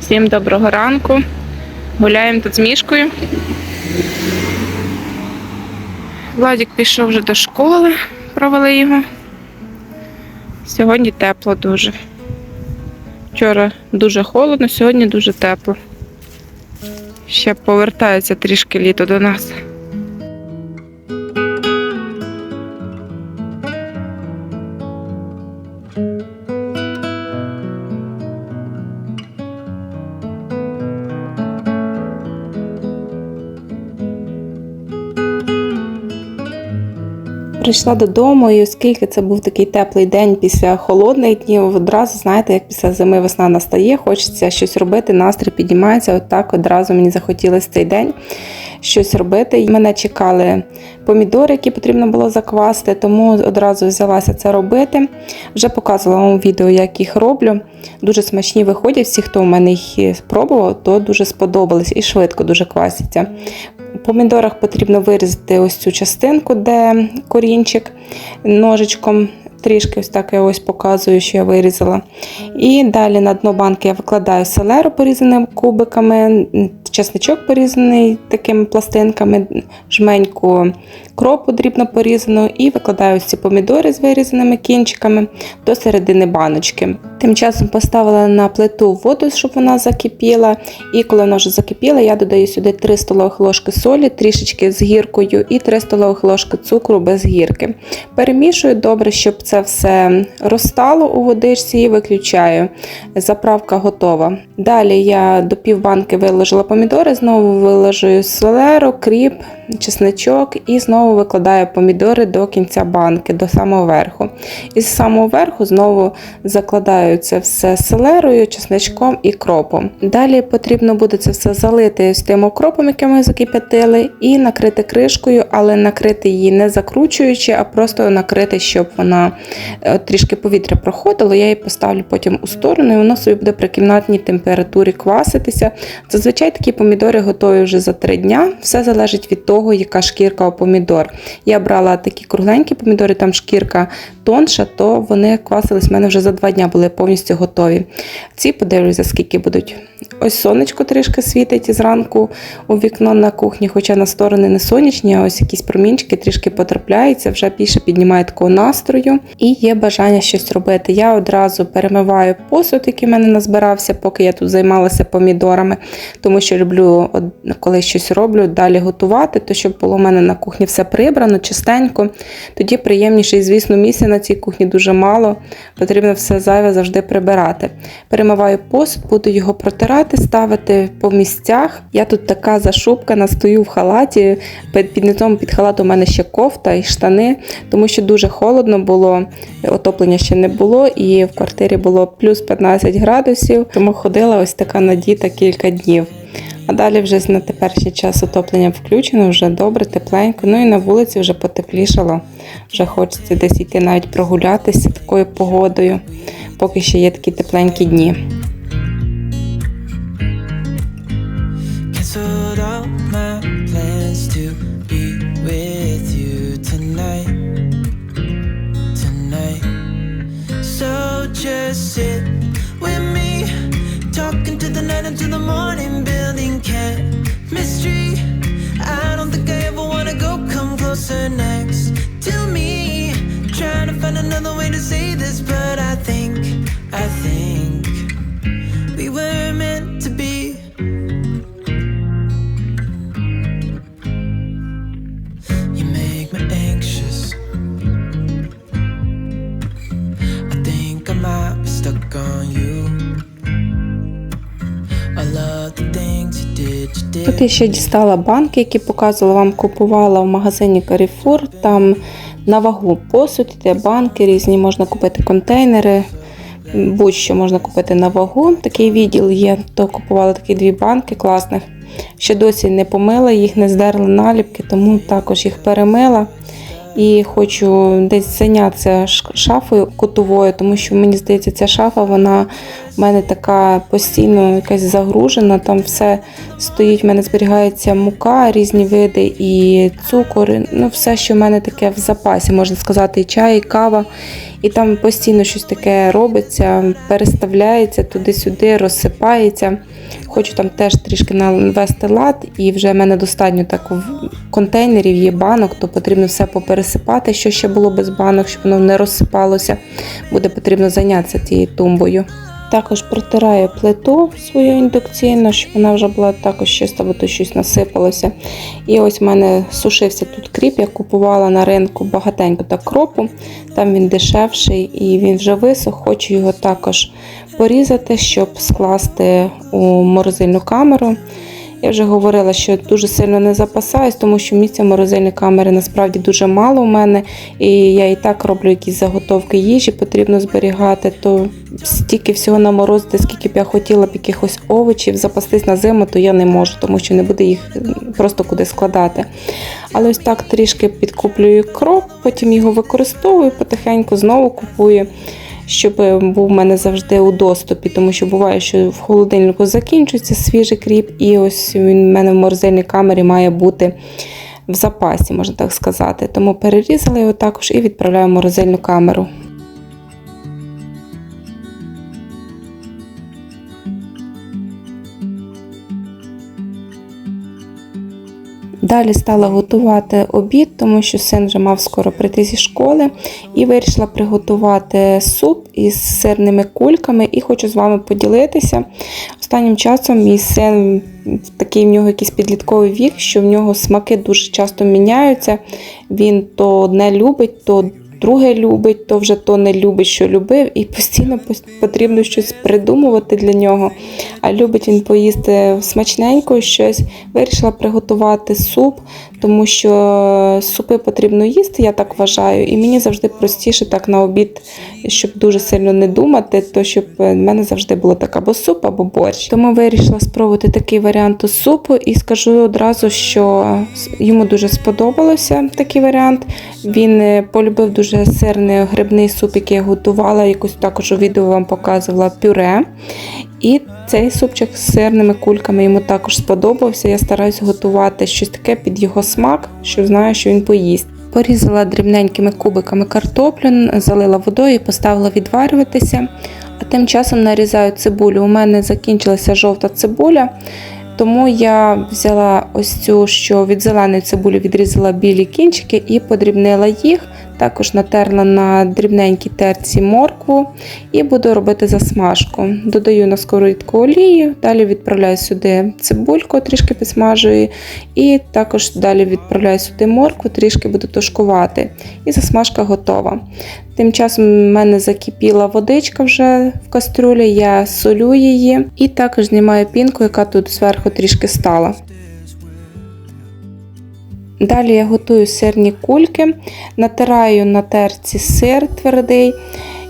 Всім доброго ранку. Гуляємо тут з мішкою. Владик пішов вже до школи, провели його. Сьогодні тепло дуже. Вчора дуже холодно, сьогодні дуже тепло. Ще повертається трішки літо до нас. Прийшла додому, і оскільки це був такий теплий день після холодних днів, одразу знаєте, як після зими весна настає, хочеться щось робити, настрій піднімається. Отак одразу мені захотілося цей день щось робити. Мене чекали помідори, які потрібно було заквасити, тому одразу взялася це робити. Вже показувала вам відео, як їх роблю. Дуже смачні виходять. Всі, хто у мене їх спробував, то дуже сподобались і швидко дуже квасяться. У помідорах потрібно вирізати ось цю частинку, де корінчик ножичком. Трішки ось так я ось показую, що я вирізала. І далі на дно банки я викладаю селеру порізаним кубиками, чесничок порізаний такими пластинками, жменьку кропу дрібно порізану, і викладаю ці помідори з вирізаними кінчиками до середини баночки. Тим часом поставила на плиту воду, щоб вона закипіла. І коли вона вже закипіла, я додаю сюди 3 столових ложки солі, трішечки з гіркою і 3 столових ложки цукру без гірки. Перемішую добре, щоб це все розтало у водичці і виключаю. Заправка готова. Далі я до півбанки виложила помідори, знову виложую селеру, кріп, чесничок і знову викладаю помідори до кінця банки, до самого верху. І з самого верху знову закладаю це все селерою, чесничком і кропом. Далі потрібно буде це все залити з тим окропом, який ми закип'ятили, і накрити кришкою, але накрити її не закручуючи, а просто накрити, щоб вона е, трішки повітря проходило. Я її поставлю потім у сторону, і воно собі буде при кімнатній температурі кваситися. Зазвичай такі помідори готові вже за три дня. Все залежить від того, яка шкірка у помідор. Я брала такі кругленькі помідори, там шкірка тонша, то вони квасились в мене вже за два дня були повністю готові. Ці подивлюся, скільки будуть. Ось сонечко трішки світить зранку у вікно на кухні, хоча на сторони не сонячні, а ось якісь промінчики трішки потрапляються, вже більше піднімає такого настрою. І є бажання щось робити. Я одразу перемиваю посуд, який в мене назбирався, поки я тут займалася помідорами, тому що люблю, коли щось роблю, далі готувати, то щоб було в мене на кухні все прибрано, чистенько. Тоді приємніше, і звісно, місця на цій кухні дуже мало. Потрібно все зайве завжди прибирати. Перемиваю посуд, буду його протирати, ставити по місцях. Я тут така зашубкана, стою в халаті. Під, під низом під халат у мене ще кофта і штани, тому що дуже холодно було, отоплення ще не було, і в квартирі було плюс 15 градусів, тому ходила ось така надіта кілька днів. А далі вже на теперішній час отоплення включено, вже добре, тепленько. Ну і на вулиці вже потеплішало. Вже хочеться десь йти навіть прогулятися такою погодою, поки ще є такі тепленькі дні. Canceled all my plans to be with you tonight. Tonight. So just sit with me, talking to the night until the morning, Тут ще дістала банки, які показувала вам, купувала в магазині Carrefour. Там на вагу посуд, іде банки різні, можна купити контейнери, будь-що можна купити на вагу. Такий відділ є, то купувала такі дві банки класних. Ще досі не помила, їх не здерла наліпки, тому також їх перемила. І хочу десь зайнятися шафою кутовою, тому що мені здається, ця шафа вона У мене така постійно якась загружена, там все стоїть, в мене зберігається мука, різні види і цукор, ну все, що в мене таке в запасі, можна сказати, і чай, і кава. І там постійно щось таке робиться, переставляється туди-сюди, розсипається. Хочу там теж трішки навести лад, і вже в мене достатньо так в контейнерів є банок, то потрібно все попересипати, що ще було без банок, щоб воно не розсипалося. Буде потрібно зайнятися тією тумбою. Також протираю плиту свою індукційну, щоб вона вже була також чиста, бо тут щось насипалося. І ось в мене сушився тут кріп, я купувала на ринку багатенько так кропу. Там він дешевший і він вже висох. Хочу його також порізати, щоб скласти у морозильну камеру. Я вже говорила, що дуже сильно не запасаюсь, тому що місця в морозильній камері насправді дуже мало у мене. І я і так роблю якісь заготовки їжі, потрібно зберігати, то стільки всього наморозити, скільки б я хотіла б якихось овочів, запастись на зиму, то я не можу, тому що не буде їх просто куди складати. Але ось так трішки підкуплюю кроп, потім його використовую, потихеньку знову купую щоб був у мене завжди у доступі, тому що буває, що в холодильнику закінчується свіжий кріп, і ось він в мене в морозильній камері має бути в запасі, можна так сказати. Тому перерізала його також і відправляю в морозильну камеру. Далі стала готувати обід, тому що син вже мав скоро прийти зі школи, і вирішила приготувати суп із сирними кульками. І хочу з вами поділитися. Останнім часом мій син такий в нього якийсь підлітковий вік, що в нього смаки дуже часто міняються. Він то одне любить, то друге любить, то вже то не любить, що любив, і постійно потрібно щось придумувати для нього. А любить він поїсти смачненько щось. Вирішила приготувати суп, тому що супи потрібно їсти, я так вважаю. І мені завжди простіше так на обід, щоб дуже сильно не думати, то щоб в мене завжди було так або суп, або борщ. Тому вирішила спробувати такий варіант супу і скажу одразу, що йому дуже сподобалося такий варіант. Він е, полюбив дуже сирний грибний суп, який я готувала. Якось також у відео вам показувала пюре. І цей супчик з сирними кульками йому також сподобався. Я стараюся готувати щось таке під його смак, що знаю, що він поїсть. Порізала дрібненькими кубиками картоплю, залила водою і поставила відварюватися. А тим часом нарізаю цибулю. У мене закінчилася жовта цибуля. Тому я взяла ось цю, що від зеленої цибулі відрізала білі кінчики і подрібнила їх. Також натерла на дрібненькій терці моркву і буду робити засмажку. Додаю на сковорідку олію, далі відправляю сюди цибульку, трішки підсмажую, і також далі відправляю сюди моркву, трішки буду тушкувати. І засмажка готова. Тим часом в мене закипіла водичка вже в кастрюлі, я солю її і також знімаю пінку, яка тут зверху трішки стала. Далі я готую сирні кульки, натираю на терці сир твердий.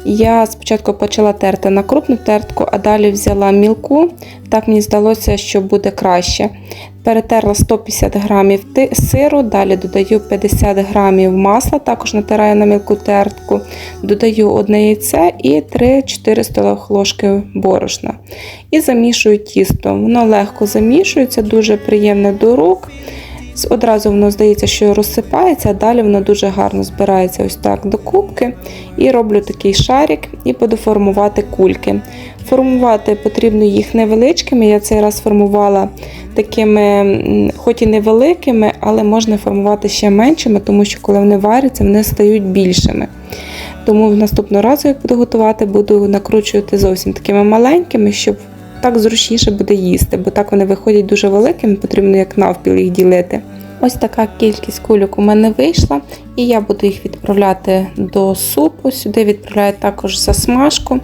Я спочатку почала терти на крупну тертку, а далі взяла мілку. Так мені здалося, що буде краще. Перетерла 150 грамів сиру, далі додаю 50 грамів масла, також натираю на мілку тертку, додаю одне яйце і 3-4 столових ложки борошна. І замішую тісто. Воно легко замішується, дуже приємне до рук. Одразу воно здається, що розсипається, а далі воно дуже гарно збирається ось так до кубки. І роблю такий шарик і буду формувати кульки. Формувати потрібно їх невеличкими. Я цей раз формувала такими, хоч і невеликими, але можна формувати ще меншими, тому що коли вони варяться, вони стають більшими. Тому в наступного разу, як буду готувати, буду накручувати зовсім такими маленькими, щоб так зручніше буде їсти, бо так вони виходять дуже великими, потрібно як навпіл їх ділити. Ось така кількість кульок у мене вийшла, і я буду їх відправляти до супу. Сюди відправляю також засмажку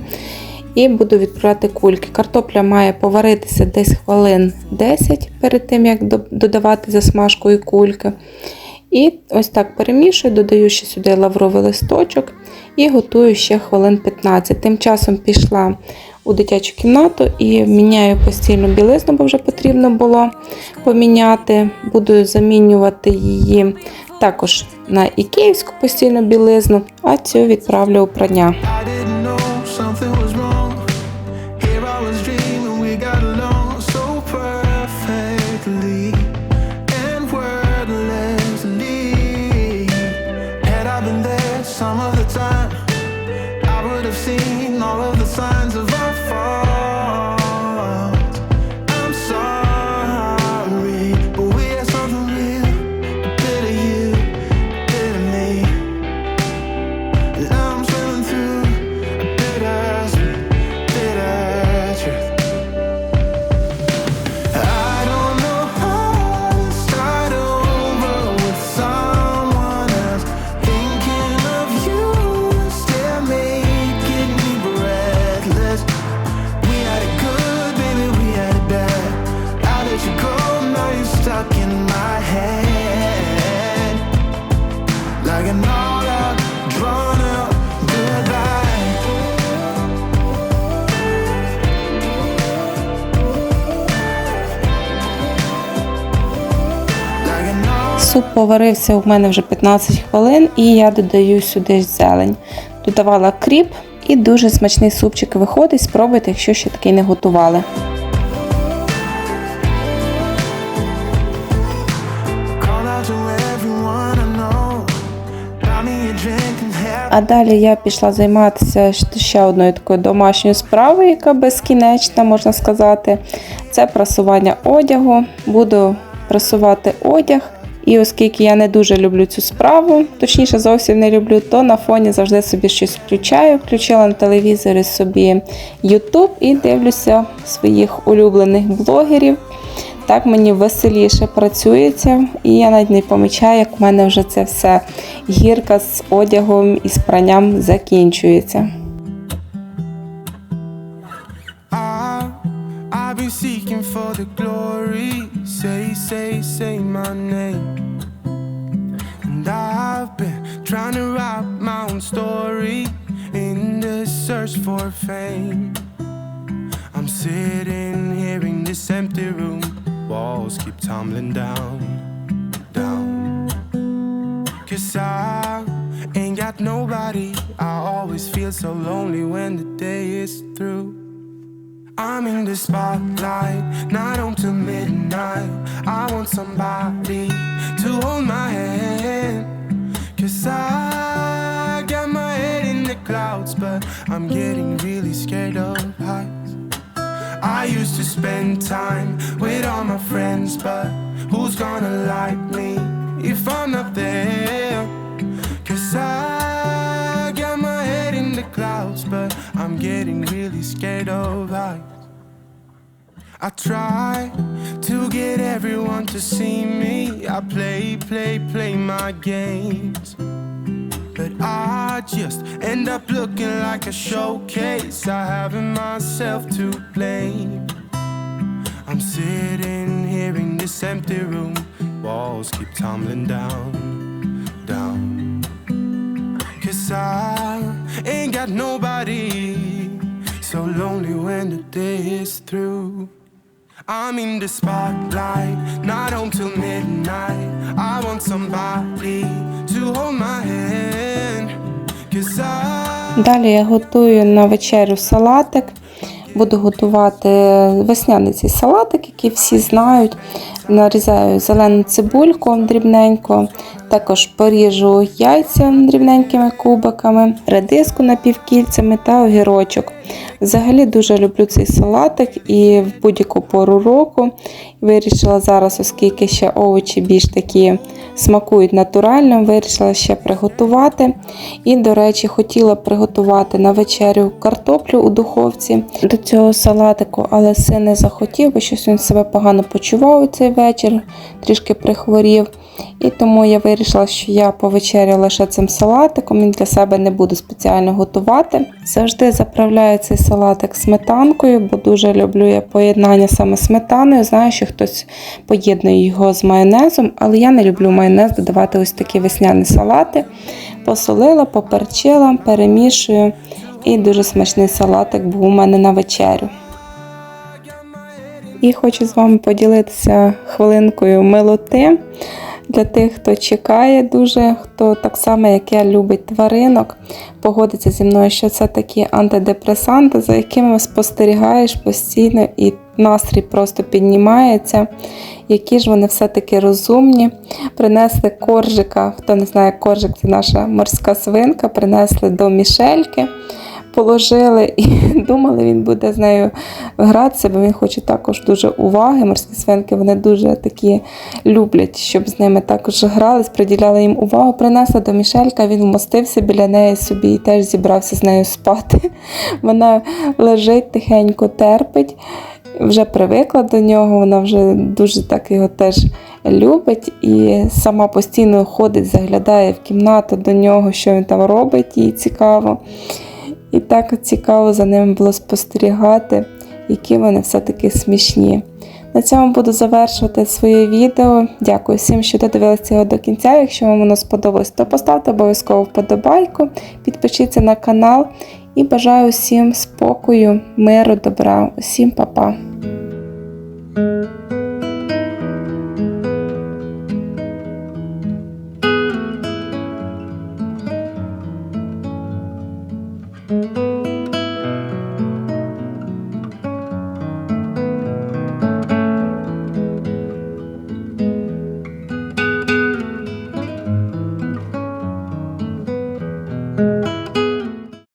і буду відправляти кульки. Картопля має поваритися десь хвилин 10 перед тим, як додавати засмажку і кульки. І ось так перемішую, додаю ще сюди лавровий листочок і готую ще хвилин 15. Тим часом пішла у дитячу кімнату і міняю постільну білизну, бо вже потрібно було поміняти. Буду замінювати її також на ікеївську постільну білизну, а цю відправлю у прання. Суп поварився у мене вже 15 хвилин, і я додаю сюди зелень. Додавала кріп і дуже смачний супчик виходить. Спробуйте, якщо ще такий не готували. А далі я пішла займатися ще одною такою домашньою справою, яка безкінечна, можна сказати. Це прасування одягу. Буду прасувати одяг. І оскільки я не дуже люблю цю справу, точніше зовсім не люблю, то на фоні завжди собі щось включаю. Включила на телевізорі собі YouTube і дивлюся своїх улюблених блогерів. Так мені веселіше працюється, і я навіть не помічаю, як у мене вже це все гірка з одягом і з пранням закінчується. I'm sitting here in this empty room. Walls keep tumbling down, down. Cause I ain't got nobody. I always feel so lonely when the day is through. I'm in the spotlight, not on till midnight. I want somebody to hold my hand. Cause I got my head in the clouds, but I'm getting really scared of heights. I used to spend time with all my friends, but who's gonna like me if I'm not there? Cause I got my head in the clouds, but I'm getting really scared of heights. I try to get everyone to see me. I play, play, play my games. I just end up looking like a showcase. I having myself to blame. I'm sitting here in this empty room. Walls keep tumbling down, down. Cause I ain't got nobody. So lonely when the day is through. I'm in the spotlight, not home till midnight. I want somebody Далі я готую на вечерю салатик. Буду готувати весняний цей салатик, який всі знають. Нарізаю зелену цибульку дрібненько, також поріжу яйця дрібненькими кубиками, редиску напівкільцями та огірочок. Взагалі дуже люблю цей салатик і в будь-яку пору року. Вирішила зараз, оскільки ще овочі більш такі смакують натурально, вирішила ще приготувати. І, до речі, хотіла приготувати на вечерю картоплю у духовці до цього салатику, але син не захотів, бо щось він себе погано почував у цей вечір, трішки прихворів. І тому я вирішила, що я повечерю лише цим салатиком, він для себе не буду спеціально готувати. Завжди заправляю цей салатик сметанкою, бо дуже люблю я поєднання саме сметаною. Знаю, що хтось поєднує його з майонезом, але я не люблю майонез додавати ось такі весняні салати. Посолила, поперчила, перемішую. І дуже смачний салатик був у мене на вечерю. І хочу з вами поділитися хвилинкою милоти. Для тих, хто чекає дуже, хто так само, як я, любить тваринок, погодиться зі мною, що це такі антидепресанти, за якими спостерігаєш постійно і настрій просто піднімається. Які ж вони все-таки розумні. Принесли коржика, хто не знає, коржик це наша морська свинка, принесли до мішельки, положили і думали, він буде з нею гратися, бо він хоче також дуже уваги. Морські свинки вони дуже такі люблять, щоб з ними також грались, приділяли їм увагу. Принесла до мішелька, він вмостився біля неї собі і теж зібрався з нею спати. Вона лежить тихенько терпить вже привикла до нього, вона вже дуже так його теж любить і сама постійно ходить, заглядає в кімнату до нього, що він там робить, їй цікаво. І так цікаво за ними було спостерігати, які вони все-таки смішні. На цьому буду завершувати своє відео. Дякую всім, що додивилися його до кінця. Якщо вам воно сподобалось, то поставте обов'язково вподобайку, підпишіться на канал і бажаю всім спокою, миру, добра. Усім па-па!